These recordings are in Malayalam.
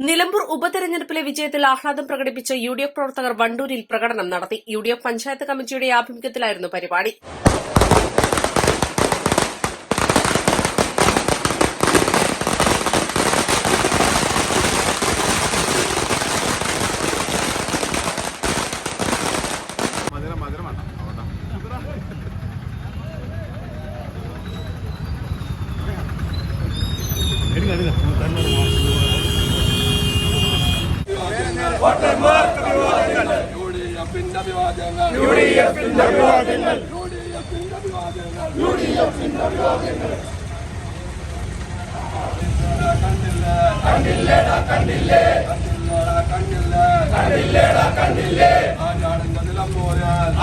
Nilambur ഉപതെരഞ്ഞെടുപ്പിലെ വിജയത്തിൽ ആഹ്ലാദം പ്രകടിപ്പിച്ച യു ഡി എഫ് പ്രവർത്തകർ വണ്ടൂരിൽ പ്രകടനം നടത്തി. യു ഡി എഫ് പഞ്ചായത്ത് കമ്മിറ്റിയുടെ ആഭിമുഖ്യത്തിലായിരുന്നു പരിപാടി. മധുരം മധുരമാണ് അവിടെ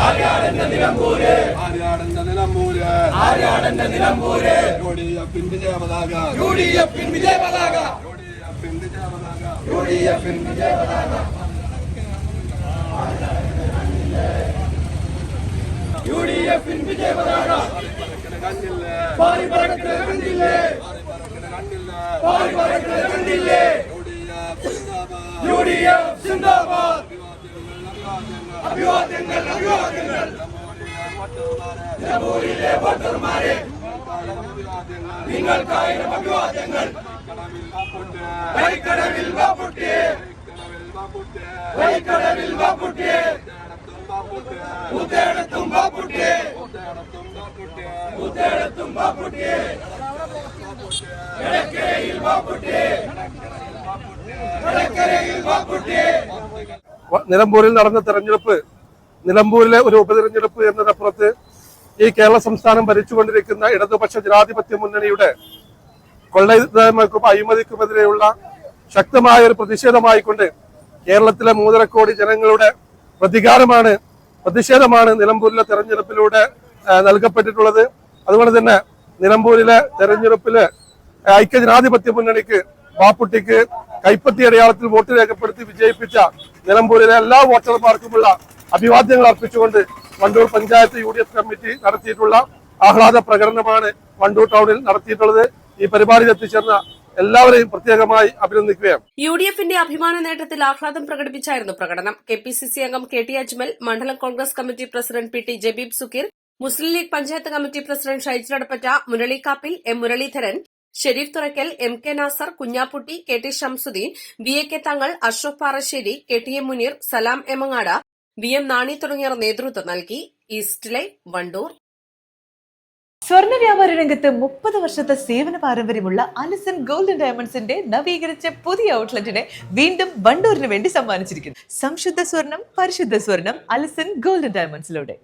ആര്യാടന്റെ നിലമ്പൂര്. ആര്യാടന്റെ നിലമ്പൂര് ഡി എഫിൻ വിജയ പതാക യു ഡി എഫിൻ വിജയ പതാക യു ഡി എഫിൻ വിജയ പതാക യു ഡി എഫിൻ വിജയ പതാക യു ഡി എഫിൻ വിജയ പതാക പാറി പറക്കണ കണ്ടില്ലേ പാറി പറക്കണ കണ്ടില്ലേ യു ഡി എഫ് സിന്ദാബാദ് അഭിവാദ്യങ്ങൾ അഭിവാദ്യങ്ങൾ നിലമ്പൂരിലെ ഭട്ടർമാരെ നിങ്ങൾക്കായിരം അഭിവാദ്യങ്ങൾ കൈക്കടവിൽ വാപ്പുട്ടിയെ കൈക്കടവിൽ വാപ്പുട്ടിയെ ഉത്തേടത്തും വാപ്പുട്ടിയെ ഉത്തേടത്തും വാപ്പുട്ടിയെ എടക്കരയിൽ വാപ്പുട്ടിയെ എടക്കരയിൽ വാപ്പുട്ടിയെ വ- നിലമ്പൂരിൽ നടന്ന തെരഞ്ഞെടുപ്പ് നിലമ്പൂരിലെ ഒരു ഉപതെരഞ്ഞെടുപ്പ് എന്നതിനപ്പുറത്ത് ഈ കേരള സംസ്ഥാനം ഭരിച്ചുകൊണ്ടിരിക്കുന്ന ഇടതുപക്ഷ ജനാധിപത്യ മുന്നണിയുടെ കൊള്ളയക്കും അഴിമതിക്കുമെതിരെയുള്ള ശക്തമായ ഒരു പ്രതിഷേധമായിക്കൊണ്ട് കേരളത്തിലെ മൂന്നര കോടി ജനങ്ങളുടെ പ്രതികാരമാണ് പ്രതിഷേധമാണ് നിലമ്പൂരിലെ തെരഞ്ഞെടുപ്പിലൂടെ നൽകപ്പെട്ടിട്ടുള്ളത്. അതുകൊണ്ട് തന്നെ നിലമ്പൂരിലെ തെരഞ്ഞെടുപ്പിൽ ഐക്യജനാധിപത്യ മുന്നണിക്ക് ബാപ്പുട്ടിക്ക് കൈപ്പത്തി അടയാളത്തിൽ വോട്ട് രേഖപ്പെടുത്തി വിജയിപ്പിച്ച നിലമ്പൂരിലെ എല്ലാ വോട്ടർമാർക്കുമുള്ള അഭിവാദ്യങ്ങൾ അർപ്പിച്ചുകൊണ്ട് വണ്ടൂർ പഞ്ചായത്ത് യു കമ്മിറ്റി നടത്തിയിട്ടുള്ള ആഹ്ലാദ പ്രകടനമാണ് വണ്ടൂർ ടൗണിൽ നടത്തിയിട്ടുള്ളത്. ഈ പരിപാടിയിൽ എത്തിച്ചേർന്ന എല്ലാവരെയും പ്രത്യേകമായി അഭിനന്ദിക്കുകയാണ്. യു ഡി എഫിന്റെ അഭിമാന നേട്ടത്തിൽ ആഹ്ലാദം പ്രകടിപ്പിച്ചായിരുന്നു പ്രകടനം. കെ പി സി സി അംഗം കെ ടി അജ്മൽ മണ്ഡലം Congress committee president P T Jabeeb Sukkeer Muslim League panchayat committee president ഷൈജിലടപ്പറ്റ Murali Kappil M Muraleedharan Shareef Thurakkal M K Nasar Kunhapputty K T Shamsudheen V A K Thangal Ashraf Parassery K T M Muneer Salam Emangad V M Nani തുടങ്ങിയ നേതൃത്വം നൽകി ഈസ്റ്റ് ലൈവ് വണ്ടൂർ. സ്വർണ വ്യാപാര രംഗത്ത് മുപ്പത് വർഷത്തെ സേവന പാരമ്പര്യമുള്ള അലിസൺ ഗോൾഡൻ ഡയമണ്ട്സിന്റെ നവീകരിച്ച പുതിയ ഔട്ട്ലെറ്റിനെ വീണ്ടും വണ്ടൂരിന് വേണ്ടി സമ്മാനിച്ചിരിക്കുന്നു. സംശുദ്ധ സ്വർണം പരിശുദ്ധ സ്വർണം അലിസൺ ഗോൾഡൻ ഡയമണ്ട്സിലൂടെ.